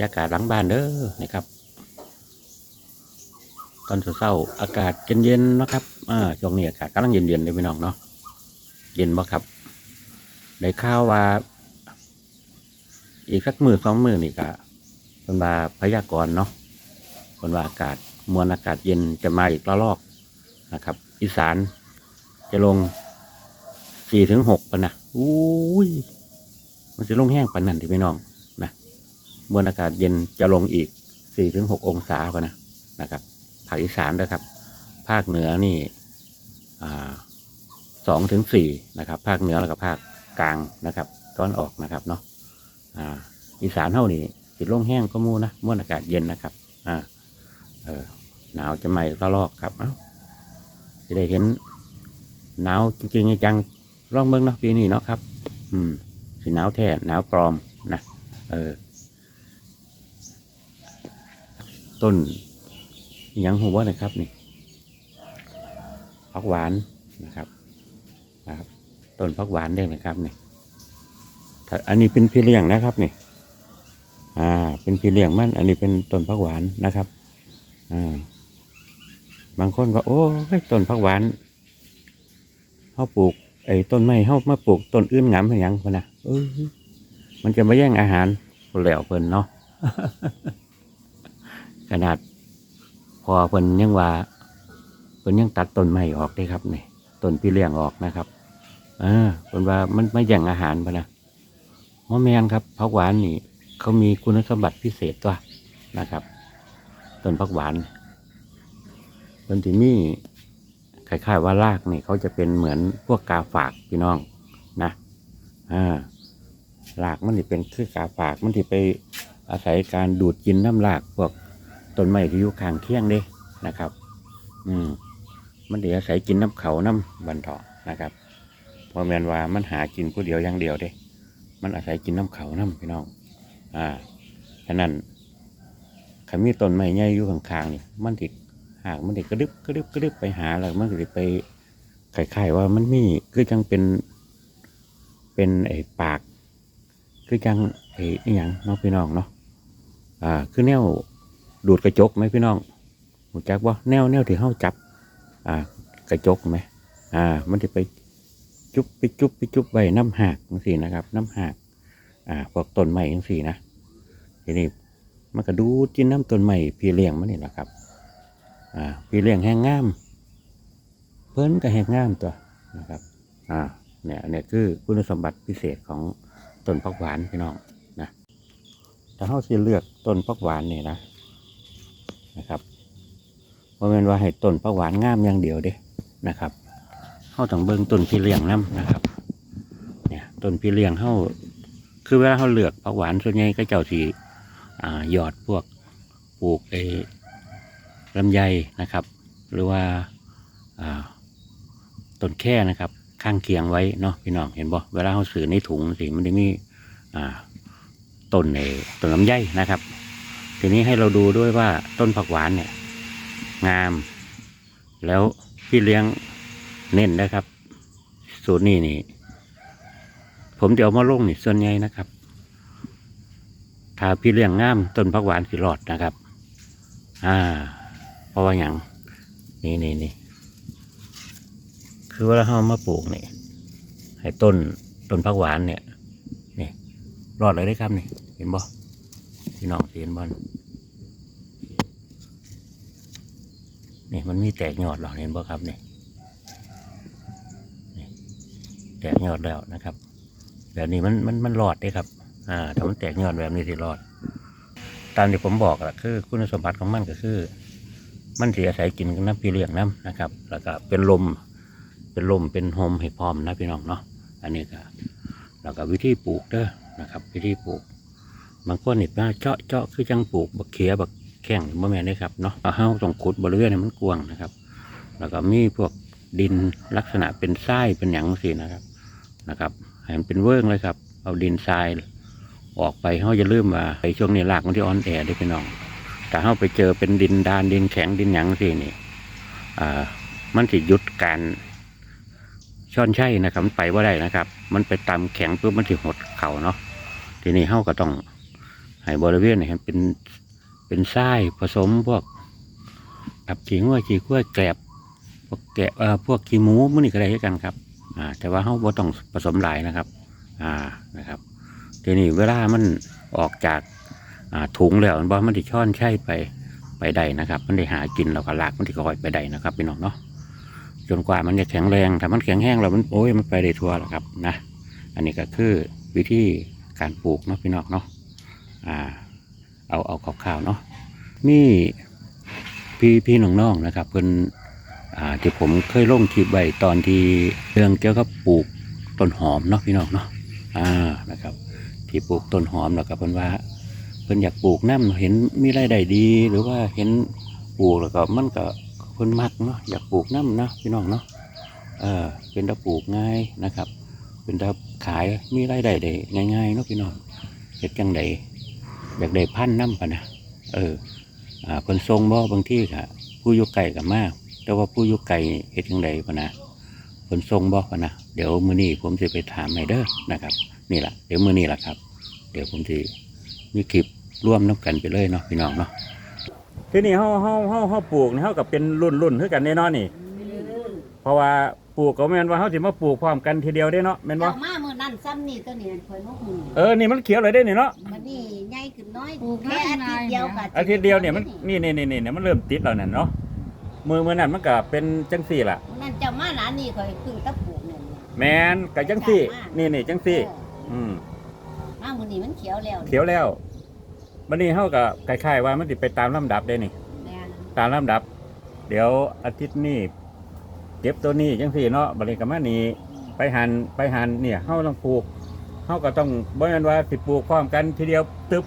ยากาศหลังบ้านเด้อนะครับ ตอนเช้าอากาศเย็นๆนะครับอ่าช่วงนี้อากาศกำลังเย็นๆเลยพี่น้องเนาะเย็นบ่ครับได้ข่าวว่า อีกสักมือสองมือนี่ก็เป็นว่าพยากรณ์เนาะเป็นว่าอากาศมวลอากาศเย็นจะมาอีกระลอกนะครับ อีสานจะลงสี่ถึงหกปะนะอุ้ย มันจะลงแห้งปานนั่นที่พี่น้อง มวลอากาศเย็นจะลงอีกสี่ถึงหกองศาปะนะนะครับภาคอีสานด้วยครับ ภาคเหนือนี่สองถึงสี่นะครับ ภาคเหนือแล้วก็ภาคกลางนะครับตอนออกนะครับเนาะอ่าอีสานเท่านี้สิลงแห้งก็มูนะมวนอากาศเย็นนะครับอ่าเออหนาวจะไม่ระลอกครับเอ้าจะได้เห็นหนาวจริงๆจังร่องเบิ้งเนาะปีนี้เนาะครับ อืมสิหนาวแท้หนาวปลอมนะเออ ต้นยังหัวนะครับนี่พักหวานนะครับนะครับ ต้นพักหวานเด้งนะครับนี่อันนี้เป็นพี่เลี้ยงนะครับนี่อ่า เป็นพี่เลี้ยงมัน อันนี้เป็นต้นผักหวานนะครับอ่าบางคนก็โอ้ยต้นผักหวานเขาปลูกไอ้ต้นไม้เขามาปลูกต้นอื่นงามให้หยังคนนะเออมันจะมาแย่งอาหารคนแล้วเพิ่นเนาะ ขนาดพอเพิ่นยังว่าเพิ่นยังตัดต้นไม้ออกได้ครับนี่ต้นพี่เลี้ยงออกนะครับอ่าเพิ่นว่ามันมาแย่งอาหารปะนะมะแมนครับผักหวานนี่ เขามีคุณสมบัติพิเศษตัวนะครับต้นผักหวานต้นที่นี่คล้ายๆว่ารากนี่เขาจะเป็นเหมือนพวกกาฝากพี่น้องนะอ่ารากมันนี่เป็นคือกาฝากมันที่ไปอาศัยการดูดกินน้ำรากพวก ต้นไม้ที่อยู่ข้างเคียงเด้นะครับ อืม มันเดี๋ยวอาศัยกินน้ำเขาน้ำบันเทาะนะครับพอแมนว่ามันหากินผู้เดียวอย่างเดียวเด้ มันอาศัยกินน้ำเขาน้ำพี่น้อง อ่าฉะนั้นขมีต้นไม้ใหญ่อยู่ข้างๆนี่มันติดหากมันติดกระดึบกระดึบกระดึบไปหาแล้วมันก็จะไปคล้ายๆว่ามันมีคือจังเป็น เป็นไอ้ปาก คือจังไอ้อหย่างเนาะพี่น้องเนาะอ่าคือแนว ดูดกระจกไหมพี่น้องรู้จักว่าแนวแนวที่เฮาจับ อ่ากระจกไหมอ่า มันจะไปจุ๊บไปจุ๊บไปจุ๊บไว้น้ำหักจังสี่นะครับ น้ำหักอ่าพวกต้นไม้จังสี่นะทีนี้มันก็ดูจินน้ำต้นไม้พี่เลี้ยงมันนี่แหละครับ อ่าพี่เลี้ยงแห้งงาม เพิ่นก็แห้งงามตัวนะครับ อ่า เนี่ยเนี่ยคือคุณสมบัติพิเศษของต้นพักหวานพี่น้องนะแต่เขาสิเลือกต้นพักหวานนี่นะ นะครับเพราะเป็นว่าให้ต้นพักหวานงามอย่างเดียวเด้นะครับเข้าต้องเบิ่งต้นพี่เลี้ยงน้ำนะครับ เนี่ยต้นพี่เลี้ยงเข้าคือเวลาเขาเลือกผักหวานส่วนใหญ่ก็เจ้าสีอ่าหยอดพวกปลูกเอลำไยนะครับ หรือว่าอ่าต้นแค่นะครับ ข้างเคียงไว้เนาะพี่น้องเห็นบ่เวลาเขาซื้อในถุงสิมันจะมีอ่าต้นเออต้นลำไยนะครับ ทีนี้ให้เราดูด้วยว่าต้นผักหวานเนี่ย งาม แล้วพี่เลี้ยงเน้นนะครับ สูตรนี้นี่ ผมเดี๋ยวมาลงนี่ส่วนใหญ่นะครับ ถ้าพี่เลี้ยงงามต้นผักหวานสิรอดนะครับ อ่า เพราะว่าอย่างนี่นี่นี่คือเวลาเรามาปลูกนี่ให้ต้นต้นผักหวานเนี่ยนี่รอดเลยได้ครับนี่เห็นบ่ พี่น้องเห็นบ่นี่มันมีแตกยอดหรอเห็นบ่ครับนี่แตกยอดแล้วนะครับ แบบนี้มันมันมันรอดได้ครับ อ่าถ้ามันแตกยอดแบบนี้สิรอด ตามที่ผมบอกอะคือ คุณสมบัติของมันก็คือ มันสีอาศัยกินน้ำพี่เลี้ยงน้ำนะครับ แล้วก็เป็นลม เป็นลมเป็นโฮมให้พร้อมนะพี่น้องเนาะ อันนี้ก็แล้วก็วิธีปลูกเด้อนะครับ วิธีปลูก บางคนนี่มาเจาะเจาะคือจังปลูกบักเขียบักแข้งบ่แม่นได้ครับเนาะเอาเฮาต้องขุดบริเวณให้มันกว้างนะครับ แล้วก็มีพวกดินลักษณะเป็นทรายเป็นหยังสินะครับนะครับให้มันเป็นเวิ้งเลยครับ เอาดินทรายออกไปเขาจะเริ่าลืมว่าไอ้ช่วงนี้รากมันที่อ่อนแอได้พี่น้องแต่เขาไปเจอเป็นดินดานดินแข็งดินหยังสินี่อ่ามันสิหยุดการช่อนใช่นะครับมันไปว่าได้นะครับ มันไปตามแข็งปุ๊บมันสิหดเข่าเนาะทีนี้เขาก็ต้อง ให้บริเวณนี่เป็นเป็นทรายผสมพวกกับขี้งัวขี้กล้วแกลบพวกแกะเอ่อพวกขี้หมูมันนี่ก็ได้กันครับอ่าแต่ว่าเขาบ่ต้องผสมหลายนะครับ อ่านะครับทีนี้เวลามันออกจากอ่าถุงแล้วมันบ่มันติช่อนใช่ไปไปได้นะครับ มันได้หากินแล้วก็ลากมันติคอยไปได้นะครับพี่น้องเนาะจนกว่ามันจะแข็งแรงถ้ามันแข็งแห้งแล้วมันโอ้ยมันไปได้ทั่วแล้วครับนะ อันนี้ก็คือวิธีการปลูกเนาะพี่น้องเนาะ อ่า เอาเอาคร่าวๆเนาะมีพี่พี่น้องๆนะครับเพิ่นอ่าที่ผมเคยลงคลิปไว้ตอนที่เรื่องเกี่ยวกับปลูกต้นหอมเนาะพี่น้องเนาะอ่านะครับ ที่ปลูกต้นหอมแล้วก็เพิ่นว่าเพิ่นอยากปลูกน้ำเห็นมีรายได้ดี หรือว่าเห็นปลูกแล้วก็มันก็เพิ่นมักเนาะอยากปลูกน้ำเนาะพี่น้องเนาะเออเป็นตะปลูกง่ายนะครับ เป็นตะขายมีรายได้ได้ง่ายๆเนาะพี่น้องเฮ็ดจังได อยากได้พันธุ์น้ำปะนะเอออ่าเพิ่นทรงบ่บางที่ค่ะ ผู้อยู่ไกลกับมาแต่ว่าผู้อยู่ไกลเฮ็ดจังไดปะนะเพิ่นทรงบ่ปะนะเดี๋ยวมื้อนี้ผมจะไปถามให้เด้อนะครับ นี่แหละเดี๋ยวมื้อนี้แหละครับ เดี๋ยวผมจะมีคลิปร่วมน้ำกันไปเลยเนาะพี่น้องเนาะที่นี่เฮาเฮาเฮาเฮาปลูกนี่เฮากับเป็นรุ่นรุ่นคือกันแน่นอนนี่ เพราะว่าปลูกก็แม่นว่าเฮาสิมาปลูกพร้อมกันทีเดียวได้เนาะแม่นบ่ เจ้ามามื้อนั้นซ้ำนี่ตัวนี้ข่อยบ่ฮู้เออ นี่มันเขียวเลยได้นี่เนาะ มันนี่ใหญ่ ขึ้นน้อยปลูกแค่อาทิตย์เดียวก็อาทิตย์เดียวเนี่ยมันนี่นี่นี่นี่มันเริ่มติดแล้วนั่นเนาะมือมือนั้นมันก็เป็นจังซี่ล่ะมื้อนั้นเจ้ามาหลานนี่ข่อยเพิ่งตะปลูกนี่แมนกับจังซี่ นี่นี่จังซี่ อืมมามื้อนี้มันเขียวแล้วเขียวแล้วบันนี้เฮาก็คล้ายๆว่ามันสิไปตามลำดับได้นี่แม่นตามลำดับ เดี๋ยวอาทิตย์นี้เก็บตัวนี้จังสี่เนาะบัดนี้ก็มานี่ไปหันไปหันเนี่ยเฮาต้องปลูกเฮาก็ต้องบ่แม่นว่าสิปลูกพร้อมกันทีเดียวตึบ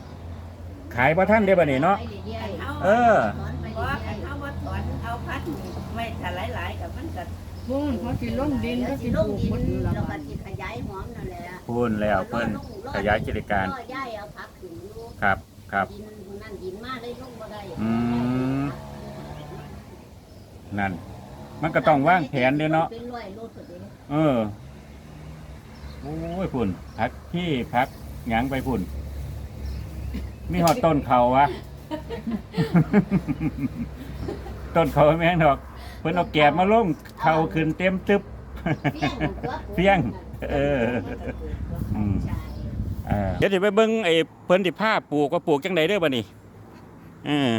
ขายบ่ทันได้บัดนี้เนาะไปรื่อยๆเออถอนไปเพราะเรื่อยเขาว่าถอนเอาพัดนี่ไว้ถ้าหลายๆกับมันก็พุ่นเขาสิลงดินๆก็เดี๋ยวสิสิปลลูงกดินพุ่นละแล้วก็มันสิขยายหอมนั่นแหละพูนแล้วเพิ่นขยายกิจการ รอย้ายเอาผักขึ้นอยู่ครับ ครับ ดินมื้อนั้นดินมาเลยลงบ่ได้อืม นั่น มันก็ต้องวางแผนเด้เนาะเป็นร้อยโลเท่าเด้เออ โอ้ยพุ่นพักที่พักหยังไปพุ่น มีหอดต้นเขาวะ ต้นเขาแม่งดอก เพิ่นเอาแกบมาลงเขาขึ้นเต็มตึบ เฟี้ยงเอออืมเดี๋ยวสิไปเบิ่งไอ้เพิ่นสิผ้าปลูกว่าปลูกจังไดเด้อบัดนี้เออ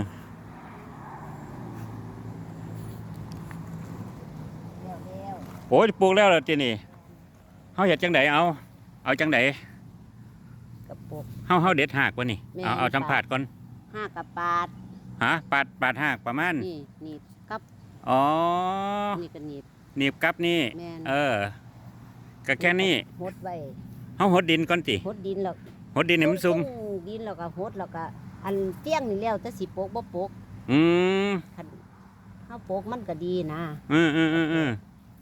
โอ้ยปลูกแล้วล่ะทีนี่เฮาเฮ็ดจังไดเอา เอาจังไดกระปุก เฮาเฮาเด็ดหากบ่นี่แม่นเอาเอาค่ะสัมภาษณ์ก่อนห้ากระปาดฮะปาดปาดหากประมาณนี่หนีบกับอ๋อนี่ก็หนีบหนีบกับนี่ แม่นเออก็แค่นี้หดไว้เฮาหดดินก่อนติหดดินแล้วหดดินให้มันซุ่มลงดินแล้วก็หดแล้วก็อันเตี้ยงนี่แล้วแต่สิปกบ่ปกอืมคันเฮาปกมันก็ดีนะอืมอืมอืมอืม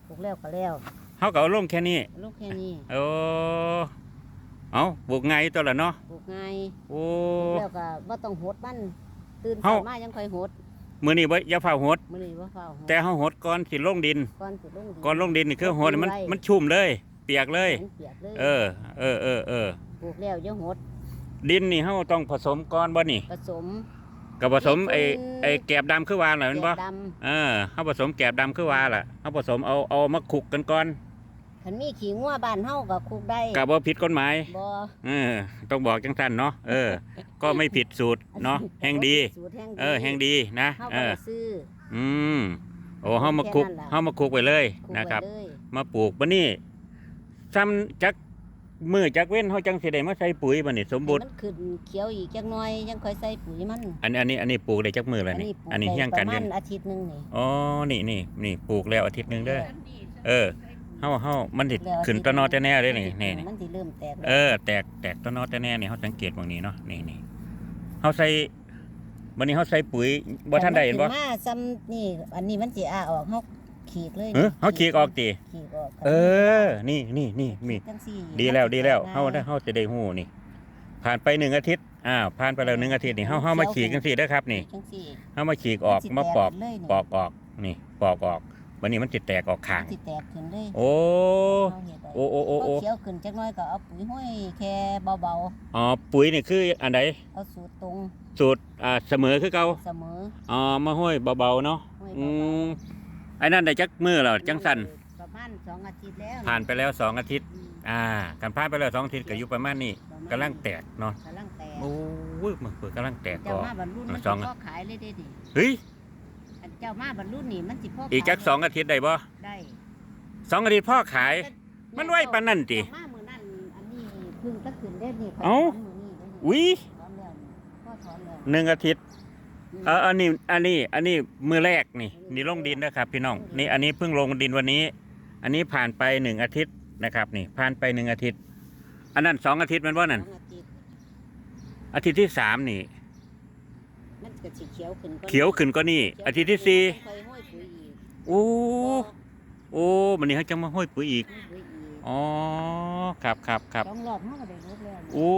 ปกแล้วก็แล้วเฮาก็เอาลงแค่นี้ ลูกแค่นี้โอ้ เอาปลูกไงตัวละเนาะปลูกง่ายโอ้ปลูกแล้วก็บ่ต้องหดมันตื่นเฮาเช้า มายังค่อยหดมื้อนี้บ่อย่าเฝ้าหด มื้อนี้บ่เฝ้าหดแต่เฮาหดก่อนสิลงดิน ก่อนสิลงดินก่อนลงดินนี่คือหดให้มันไว้มันชุ่มเลย เปียกเลย มันเปียกเลยเออ เออเออเออ ปลูกแล้วยังหดดินนี่เฮาต้องผสมก่อนบ่นี่ผสม ก็ผสมไอ้อืม ไอ้แกบดำคือว่าน่ะแม่นบ่แกะดำเออเฮาผสมแกบดำคือว่าล่ะเฮาผสมเอาเอามาคลุกกันก่อน คันมีขี้งัวบ้านเฮาก็คุกได้ก็บ่ผิดกฎหมายบ่เออต้องบอกจังซั่นเนาะเออ ก็ไม่ผิดสูตรเนาะแห่งดี สูตรแห่งดีเออแห่งดีนะเฮาเอก็อได้ซื้อ อืมโอ้เฮามาคลุกแค่นั้นล่ะ เฮามาคลุกไว้เลยคุกนะครับไว้เลยมาปลูกบัดนี้ซ้ำจักมือจักเว้นเฮาจังสิได้มาใส่ปุ๋ยบัดนี้สมบูรณ์ให้มันขึ้นเขียวอีกจักหน่อยยังค่อยใส่ปุ๋ยมันอันอันนี้อันนี้ปลูกได้จักมือแล้วนี่ปลูกอันนี้ได้เฮี้ยงกันประกัมานณอาทิตย์หนึงนี่อ๋อนี่นี่นี่ปลูกแล้วอาทิตย์หนึงเด้อเออ เฮาเฮามันสิแล้วขึ้นตะนอแต่แน่เด้อนี่นี่นี่มันสิเริ่มแตกเออแตกแตกตะนอแต่แน่นี่เฮาสังเกตบางนี้เนาะนี่นี่เฮาใส่บัดนี้เฮาใส่ปุ๋ยบ่ทันได้เห็นบ่แต่มัขึ้มาซ้ำนี่อันนี้มันสิอ้าออกเฮาขีดเลยเออเฮาขีกออกติขีดออกเออ นี่นี่นี่มีจังซี่ดีแล้วดีแล้วมันเฮาสิได้เฮาจะได้ฮู้นี่ ผ่านไปหนึ่งอาทิตย์อ้าวผ่านไปแล้วหนึ่งอาทิตย์นี่เฮาเฮามาขีกจังซี่เด้อครับ นี่จังซี่เฮามาขีกออกนสิมาปอกแตเลยนี่ปอกออกนี่ปอกออก วันนี้มันจะแตกออกข้างสิแตกขึ้นเลยโอ้เฮาเฮ็ดได้โอ้โอ้โอ้พอโอ้เขียวขึ้นจักหน่อยก็เอาปุ๋ยห้อยแค่เบาอ๋อปุ๋ยนี่คืออันใดๆเอาสูตรตรงสูตรอ่าเสมอคือเก่าเสมออ๋อมาห้อยเบาๆเนาะห้อยอืเบามไอ้นั่นได้จักมือแล้วๆจังสันประมาณสองอาทิตย์แล้วผ่านไปแล้วสองอาทิตย์ อืมอ่าการผ่านไปแล้วสองอาทิตย์ก็อยู่ประมาณนี้ประมาณกำลังแตกเนาะกำลังแตกโอ้ยมันเปิดกำลังแตกเจ้าก็มาบรรลุนมันสสิองพ่อขายเลยได้ดิเฮ้ยอัน เจ้ามาบรรลุนี่มันสิพ่ออีกจักขายสองอาทิตย์ได้บ่ได้สองอาทิตย์พ่อขาย มันไวปานนั่นติเจ้ามามื้อนั้นอันนี้เพึ่งตะขึ้นได้นี่ข้ยเอ้าถนมื้อนี้ได้นี่อุ้ยถอนแล้วนี่พ่อถอนแล้วหนึ่งอาทิตย์เอออันนี้อันนี้อันนี้มือแรกนี่นี่ลงดินนะครับ พี่น้องนี่อันนี้เพิ่งลงดินวันนี้ อันนี้ผ่านไปหนึ่งอาทิตย์นะครับ นี่ผ่านไปหนึ่งอาทิตย์ อันนั้นสองอาทิตย์มันว่านั่นสองอาทิตย์อาทิตย์ที่สามนี่ มันก็สิเขียวขึ้นก็เขียวขึ้นก็นี่อาทิตย์ที่สี่ค่อยห้อยปุ๋ยอีกโอ้โอ้มันนี้เขาจะมาห้อยปุ๋ยอีกห้อยปุ๋ยอีกอ๋อครับครับครับสองรอบเฮาก็ได้ลดแล้วโอ้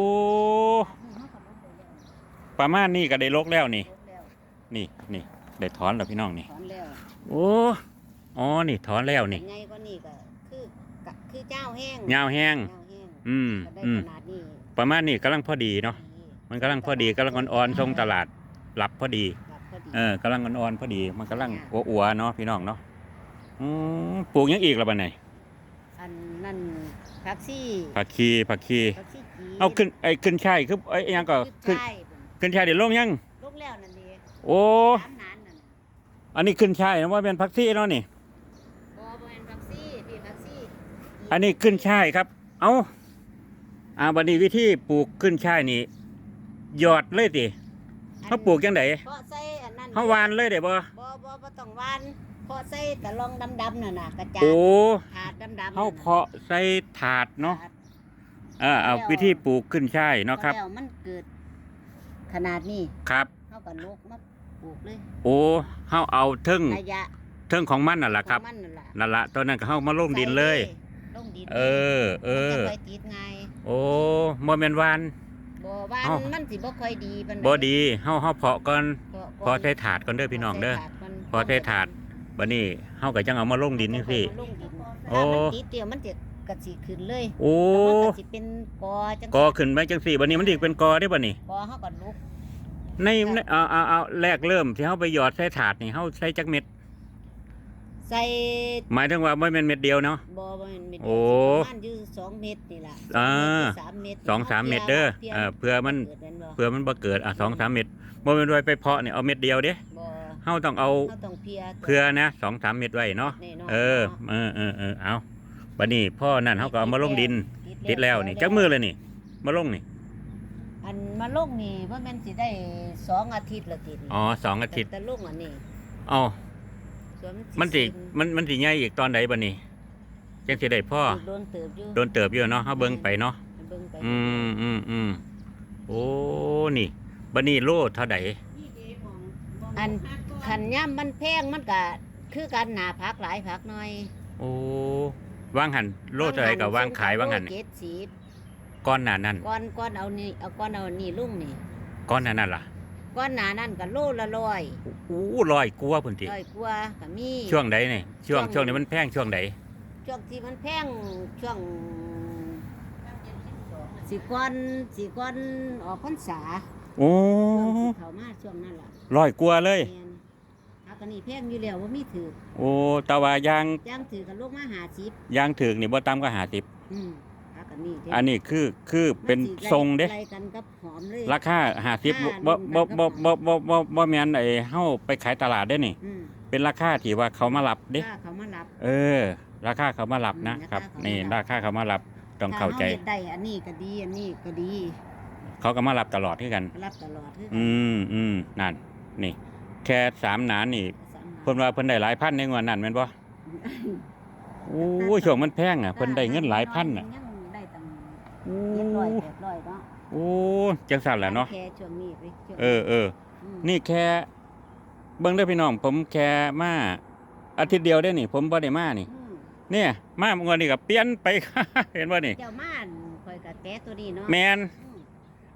เฮาก็ลดไปแล้วประมาณนี้ก็ได้ลกแล้วนี่ลดแล้วนี่นี่ได้ถอนแล้วพี่น้องนี่ ถอนแล้วโอ้อ๋อนี่ถอนแล้วนี่ ไงก็นี่ก็คือกะคือเจ้าแห้งยาวแห้ง เจ้าแห้งอืมก็ได้อืมขนาดนี้ประมาณนี้กำลังพอดีเนาะมันกำลังพอดีกำลังอ่อนๆทรงตลาด หลับพอดีครับพอดี เออกำลังอ่อนๆพอดี มันกำลังอัวๆเนาะพี่น้องเนาะอืมปลูกหยังอีกละบัดไหนอันนั่นผักซี่ผักชีผักชีผักซี่จีเอาขึ้นไอ้ขึ้นช่ายคือไอ้อิหยังก็ขึ้นใช่ขึ้นช่ายเดี๋ยวลงยัง ลูกแล้วนั่นดีโอ้สามนานนั่นอันนี้ขึ้นช่ายนะว่าเป็นผักชีเนาะนี่บ่บ่แม่นผักซี่พี่ผักซี่อันนี้ขึ้นช่ายครับ เอาอ่าบัดนี้วิธีปลูกขึ้นช่ายนี่หยอดเลยติ เขาปลูกยังไงเพาะใส่อันนั้นเขาหวานเลยได้บ่บ่บ่บ่ต้องหวานเพาะใส่ตะลองดำๆนั่นน่ะกระจาดโอ้ถาดดำๆเขาเพาะใส่ถาดเนาะอ่าเอาวิธีปลูกขึ้นช่ายเนาะครับแล้วมันเกิด ขนาดนี้ครับเฮาก็ลกมาปลูกเลยโอ้เฮาเอาเทิงระยะเทิงของมันน่ะล่ะครับของมันนั่นล่ะนั่นละตอนนั้นก็เฮามาลงดินเลย ลงดินเออ เออมันจะค่อยติดง่ายโอ้บ่แม่นหวาน บ่หวานเอ้ามันสิบ่ค่อยดีปานใบ่ดีเฮาเฮาเพาะก่อนก็พอใส่ถาดก่อนเด้อพี่น้องเด้อใส่ถาดมันพอใส่ถาด บัดนี้เฮาก็จังเอามาลงดินจังซี่เอามาลงดินโอ้ถ้ามันติดเดียวมันจะกระสิขึ้นเลยโอ้แล้วมันก็สิเป็นกอจังกอขึ้นไปจังซี่บัดนี้มันสิเป็นกอได้บัดนี้กอเฮาก็ลุกในในเอาเอาเอาแรกเริ่มที่เฮาไปหยอดใส่ถาดนี่เฮาใส่จักเม็ด ใส่หมายถึงว่าบ่แม่นเม็ดเดียวเนาะ บ่บ่แม่นเม็ดโอ้ประมาณอยู่สองเม็ดนี่ล่ะอ่า สามเม็ดสองสามเม็ดเด้อเออเพื่อมันเกิดแม่นบ่เพื่อมันบ่เกิดอะ2 3เม็ดบ่แม่นว่าไปเพาะเนี่ยเอาเม็ดเดียวเด้บ่เฮาต้องเอาเฮาต้องเพียเพื่อนะสองสามเม็ดไว้เนาะแน่นนเออเออเออเออเอาบัดนี้พ่อนั่นเขาก็เอามาลงดิน ติดแล้วนี่จักมือเลยนี่ มาลงนี่อันมาลงนี่ว่าแม่นสิได้สองอาทิตย์ละติดอ๋อสองอาทิตย์แต่ลงอันนี้อ๋อ ส่วนมันสิสิ้มันมันสิใหญ่อีกตอนใดบัดนี้จังสิได้พ่อโดนเติบอยู่โดนเติบอยู่เนาะเฮาเบิ่งไปเนาะเบิ่งไปอืมอืมอืมโอ้นี่บัดนี้โลเท่าใดอันขันย่ำมันแพงมันก็คือกันหนาพักหลายพักหน่อย โอ้วางหันโลเท่าใดก็วางขายวางหันเจ็ดสิบก้อนหน้านั่นก้อนก้อนเอานี่เอาก้อนเอานี่ลุงนี่ก้อนหน้านั่นล่ะ ก้อนหนานั่นก็โลละร้อยอู้ลอยกลัวพุ่นติร้อยกว่าก็มีช่วงใดนี่ช่วงช่วงช่วงนี้มันแพงช่วงใดช่วงที่มันแพงช่วงสีก้อนสีก้อนออกพรรษาโอ้ช่วงที่เขามาช่วงนั้นล่ะลอยกลัวเลยแม่นพักอันนี้แพงอยู่แล้วว่ามีถือโอ้แตะว่ายางย่างถือกันลูกมาหาสิบยางถึกนี่บ่ต่ำก็หาสิบอืมพัก อันนี้เด้อันนี้คือคือเป็นมัสิไล่ทรงเด้ไล่กันกับหอมเลยราคาหาสิบค่าบ่รวบ่มกันบ่กับบ่บ่บ่บ่แม่นไอ้เฮาไปขายตลาดได้นี่อืมเป็นราคาที่ว่าเขามารับเด้ถ้าเขามารับ เออ ราคาเขามารับนะอืมครับราคาเขามานี่รับราคาเขามารับต้องถ้เข้าใจรฮ็ดได้อันนี้ก็ดีอันนี้ก็ดี เขาก็มารับตลอดคือกันรับตลอดคืออืมอืมนั่นนี่ แค่สามหนานนี่สามเพิ่นว่าเพิ่นได้หลายพันในงวดนั้นแม่นบ่โอ้ยช่วงมันแพงอะเพิ่นได้เงินหลายพันอะยังได้ตั้ง โอ้เจ็ดร้อยแปดร้อยเนาะโอ้จังสั่นแหละเนาะแค่ช่วงนี้ไปช่วงเออเออมนี่แค่เบิ่งได้อพี่น้อง ผมแค่มาอาทิตย์เดียวได้อนี่ ผมบ่ได้มานี่ อืมเนี่ย มาเมื่อวานนี่ก็เปลี่ยนไป เห็นบ่นี่ เจ้าม่านคอยกับแก้ตัวนี้เนาะแมนอืม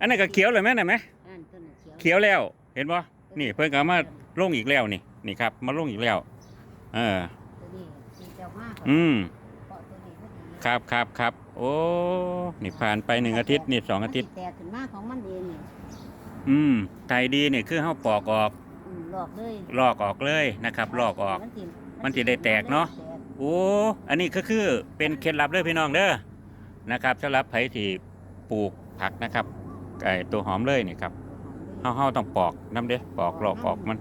อันนั้นก็เขียวเลยแม่นน่ะไหมอันต้นเขียว เขียวแล้ว เห็นบ่นี่เพิ่นก็เอามาลงอีกแล้วนี่นี่ครับ มาลงอีกแล้ว เออ ตัวนี้อืม เกาะตัวนี้พอดีครับครับครับ โอ้ นี่ผ่านไปหนึ่งอาทิตย์นี่สองอาทิตย์มันสิแตกขึ้นมาของมันเองนี่อืมไทยดีนี่คือเฮาปอกออก อืมหลอกเลยลอกออกเลยนะครับลอกออก มันสิมันสิได้แตกเนาะ แตกโอ้ อันนี้ก็คือเป็นเคล็ดลับเด้อพี่น้องเด้อนะครับสำหรับไผที่ปลูกผักนะครับไอ้ตัวหอมเลยนี่ครับเฮาเฮาต้องปอกน้ำเด้ปอกลอกออกมัน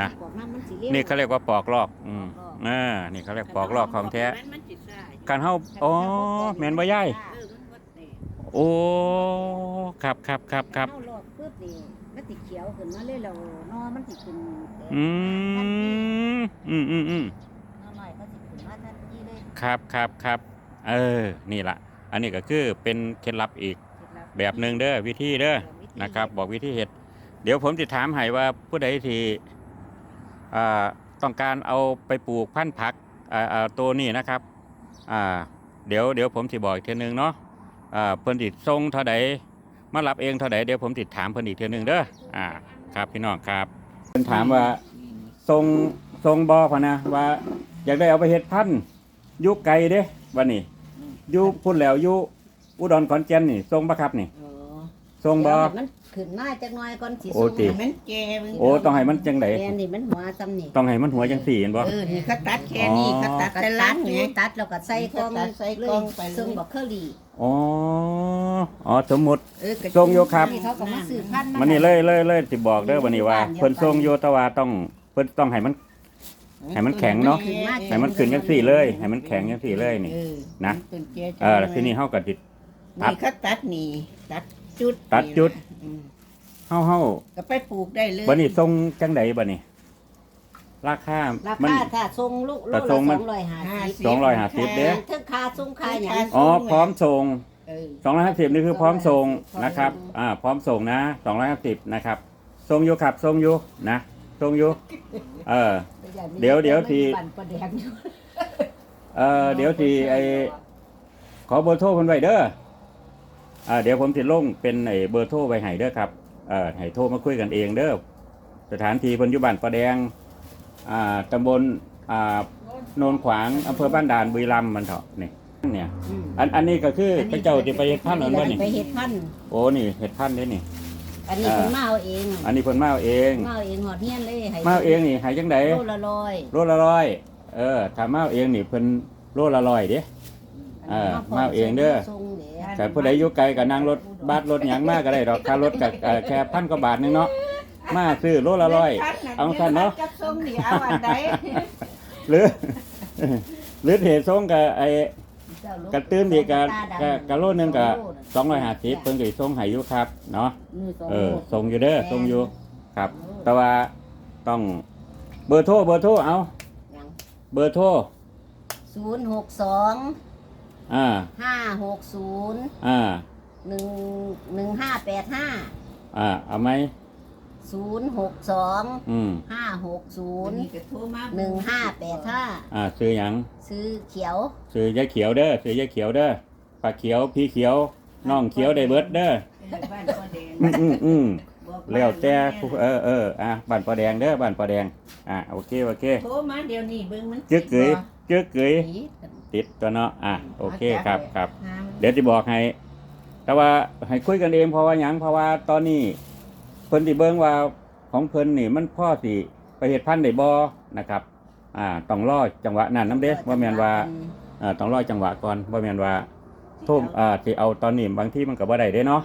นะปอกน้ำมันสิร็ว นี่เขาเรียกว่าปอกลอก อืมอ่านี่เขาเรียกปอกลอกของแท้ มันสิซ่าอยู่ การเฮาอ๋อแม่นบ่ยายเออมันบ่แตกโอ้ครับครับครับครับเฮาหลอกปึ๊บนี่มันสิเขียวขึ้นมาเลยแล้วนอมันสิขึ้นแตกอืมอืมอืมอืมนอน้อยก็สิขึ้นมาทันทีเลยครับครับครับเออนี่ล่ะ อันนี้ก็คือเป็นเคล็ดลับอีกเคล็ดลัแบบหนึ่งเด้อวิธีเด้อ นะครับ บอกวิธีเห็ด เดี๋ยวผมจะถามให้ว่าผู้ใดที่อ่าต้องการเอาไปปลูกพันธุ์ผักอ่าอ่าตัวนี้นะครับ อ่าเดี๋ยวเดี๋ยวผมสิบอกอีกเทีนึงเนาะอ่าเพิ่นติดทรงเท่าใดมารับเองเท่าใดเดี๋ยวผมติดถามเพิ่นอีกเทีนึงเด้ออ่าครับพี่น้องครับเพิ่นถามว่าทรงทรงบอพะนะว่า อยากได้เอาไปเฮ็ดพันธุ์อยุไกลเด้วันนี้อยุพุ่นแล้วอยุอุดรขอนแก่นนี่ทรงบ่ครับนี่ เอ ทรงบอเดี๋ยวให้มันขึ้นมาจักหน่อยก่อนสิโอ้ติส่งมันแก่มันโอ้ต้องให้มันจังไดแม่นี่มันหัวซ้ำนี่ต้องให้มันหัวจังสี่เห็นบ่ เออนี่เขาตัดแค่นี้อ๋อ เขาตัดก็แต่ตัลัดงอไงยู่ตัดแล้วก็ใส่กล่องตัดใส่กล่องไปเลย ซึ่งบอกเคอรี่อ๋ออ๋อสมมุติ เออกระทรงอยู่ครับ นี่เขาก็มาซื้อพันธุ์มันนี่เลยเลยเลยสิบอกเด้อวันนี้ว่าเพิ่นทรงโยแตว่าต้องเพิ่นต้องให้มัน ให้มันแข็งเนาะให้มันขึ้นจังสี่เลย ให้มันแข็งจังสี่เลยนี่ เออนะ มัต้นแก่จังเออแล้วทีนี้เฮาก็สิ ตัด นี่เขาตัดนี่ตัด จุดตัดจุด อืมเฮาเฮาก็ไปปลูกได้เลยบัดนี้ทรงจังไดบัดนี้ ราคารามัน คาถ้าทรงลูกโลแต่ละทรงมันสองร้อยห้าสิบสองร้อยห้าสิบเด้ทั้งค่าทรงค่าหยังอ๋อพร้อมส่ง เออ250นี่คือพร้อมส่งนะครับ อ่า พร้อมส่งนะ250นะครับส่งอยู่ครับส่งอยู่นะส่งอยู่เออ เดี๋ยวเดี๋ยวทีปั่นประแดงอยู่เออเดี๋ยวสิไอขอเบอร์โทรเพิ่นไว้เด้ออ่า เดี๋ยวผมสิลงเป็นไอเบอร์โทรไว้ให้เด้อครับเอ่อให้โทรมาคุยกันเองเด้อสถานที่เพิ่นอยู่บ้านประแดงอ่าตำบลอ่าโนนขวางอำเภอบ้านด่านบุรีรัมย์มันเถาะนี่เนี่ยอืมอันอันนี้ก็คือพระเจ้าที่ไปเฮ็ดพันธุ์นั่นว่านี่ไปเฮ็ดพันธุ์โอ้นี่เฮ็ดพันธุ์นี่นี่ อันนี้อ่าเพิ่นมาเอาเอง อันนี้เพิ่นมาเอาเองมาเอาเองหอดเฮียนเลยให้มาเอาเองนี่ให้จังไดโลละร้อยโลละร้อยเออถ้ามาเอาเองนี่เพิ่นโลละร้อยเด้เออมาเอาเองเด้อทรงเด้อ แต่ผู้ใดอยู่ไกลก็นั่งรถบัสรถหยังมากก็ได้ดอกค่ารถก็เอ่อแค่พันกว่าบาทนึงเนาะมาซื้อโลละร้อย เอาซั่นเนาะจับทรงนี่เอาอันใดหรือ หรือเทส่งกับไอ้กระตื้นดีกับกับกับโลนึงกับสองร้อยห้าสิบเพิ่นก็สิส่งให้อยู่ครับเนาะเออส่งอยู่เด้อส่งอยู่ครับ แต่ว่าต้องเบอร์โทรเบอร์โทรเอาเบอร์โทรศูนย์หกสอง อ่าห้าหกศูนย์อ่าหนึ่งหนึ่งห้าแปดห้าอ่าเอาไหมศูนย์หกสองอืมห้าหกศูนย์นี่ก็โทรมาหนึ่งห้าแปดห้าอ่าซื้อหยังซื้อเขียวซื้อยายเขียวเด้อซื้อยายเขียวเด้อปลาเขียวพี่เขียวน้องเขียวได้เบิดเด้อเออบ้านพ่อแดงอืมอืมอืมบอกาแล้วแต่ผู้เออเอออะบ้านปลาแดงเด้อบ้านปลาแดงอะโอเคโอเคโทรมาเดี๋ยวนี้เบิ่งมันจึ๊กเกยจึ๊กเกยผี ติดตัวเนาะอะโอเคครับครับหาเดี๋ยวจะบอกให้ แต่ว่าให้คุยกันเองเพราะว่าหยังเพราะว่าตอนนี้เพิ่นสิเบิ่งว่าของเพิ่นนี่มันพ่อสิไปเฮ็ดพันธุ์ได้บ่นะครับ อ่าต้องรอจังหวะนั้นนํเด้ว่าแม่นว่าอ่าต้องรอจังหวะก่อนบ่แม่นว่าทุ่มอ่าสิเอาตอนนี้บางทีมันก็บ่ได้เด้เนาะ